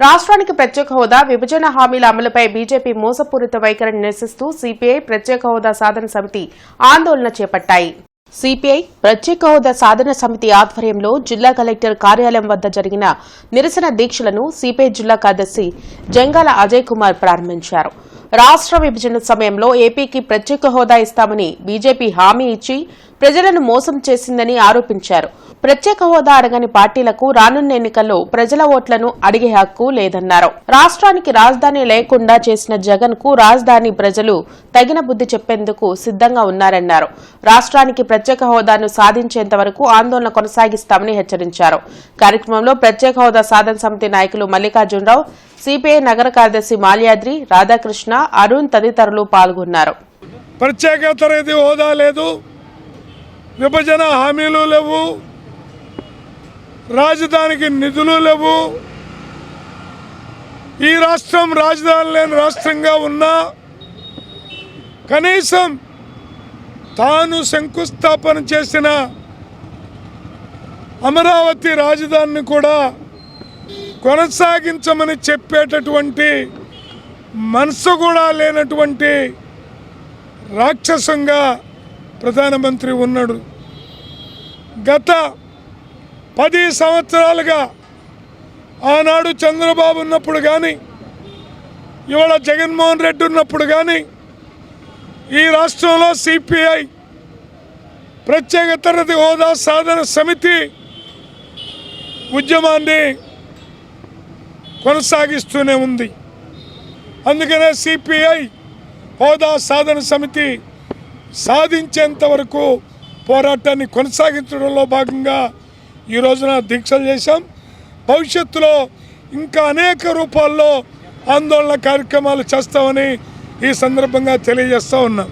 రాష్ట్రానికి ప్రత్యేక హోదా విభజన హామీల అమలుపై బీజేపీ మోసపూరిత వైఖరిని నిరసిస్తూ సిపిఐ ప్రత్యేక హోదా సాధన సమితి ఆందోళన చేపట్టాయి. సిపిఐ ప్రత్యేక హోదా సాధన సమితి ఆధ్వర్యంలో జిల్లా కలెక్టర్ కార్యాలయం వద్ద జరిగిన నిరసన దీక్షలను సిపిఐ జిల్లా కార్యదర్శి జంగాల అజయ్ కుమార్ ప్రారంభించారు. రాష్ట్ర విభజన సమయంలో ఏపీకి ప్రత్యేక హోదా ఇస్తామని బీజేపీ హామీ ఇచ్చి ప్రజలను మోసం చేసిందని ఆరోపించారు. ప్రత్యేక హోదా అడగని పార్టీలకు రానున్న ఎన్నికల్లో ప్రజల ఓట్లను అడిగే హక్కు లేదన్నారు. రాష్ట్రానికి రాజధాని లేకుండా చేసిన జగన్కు రాజధాని ప్రజలు తగిన బుద్ధి చెప్పేందుకు సిద్ధంగా ఉన్నారన్నారు. రాష్ట్రానికి ప్రత్యేక హోదాను సాధించేంత వరకు ఆందోళన కొనసాగిస్తామని హెచ్చరించారు. కార్యక్రమంలో ప్రత్యేక హోదా సాధన సమితి నాయకులు మల్లికార్జునరావు సిపిఐ నగర కార్యదర్శి మాల్యాద్రి రాధాకృష్ణ అరుణ్ తదితరులు పాల్గొన్నారు. ప్రత్యేక తరగతి హోదా లేదు. విభజన హామీలు లేవు. రాజధానికి నిధులు లేవు. ఈ రాష్ట్రం రాజధాని లేని రాష్ట్రంగా ఉన్నా కనీసం తాను శంకుస్థాపన చేసిన అమరావతి రాజధానిని కూడా కొనసాగించమని చెప్పేటటువంటి మనసు కూడా లేనటువంటి రాక్షసంగా ప్రధానమంత్రి ఉన్నాడు. గత పది సంవత్సరాలుగా ఆనాడు చంద్రబాబు ఉన్నప్పుడు కానీ ఇవాళ జగన్మోహన్ రెడ్డి ఉన్నప్పుడు కానీ ఈ రాష్ట్రంలో సిపిఐ ప్రత్యేక తరగతి హోదా సాధన సమితి ఉద్యమాన్ని కొనసాగిస్తూనే ఉంది. అందుకనే సిపిఐ హోదా సాధన సమితి సాధించేంత వరకు పోరాటాన్ని కొనసాగించడంలో భాగంగా ఈ రోజున దీక్షలు చేశాం. భవిష్యత్తులో ఇంకా అనేక రూపాల్లో ఆందోళన కార్యక్రమాలు చేస్తామని ఈ సందర్భంగా తెలియజేస్తూ ఉన్నాం.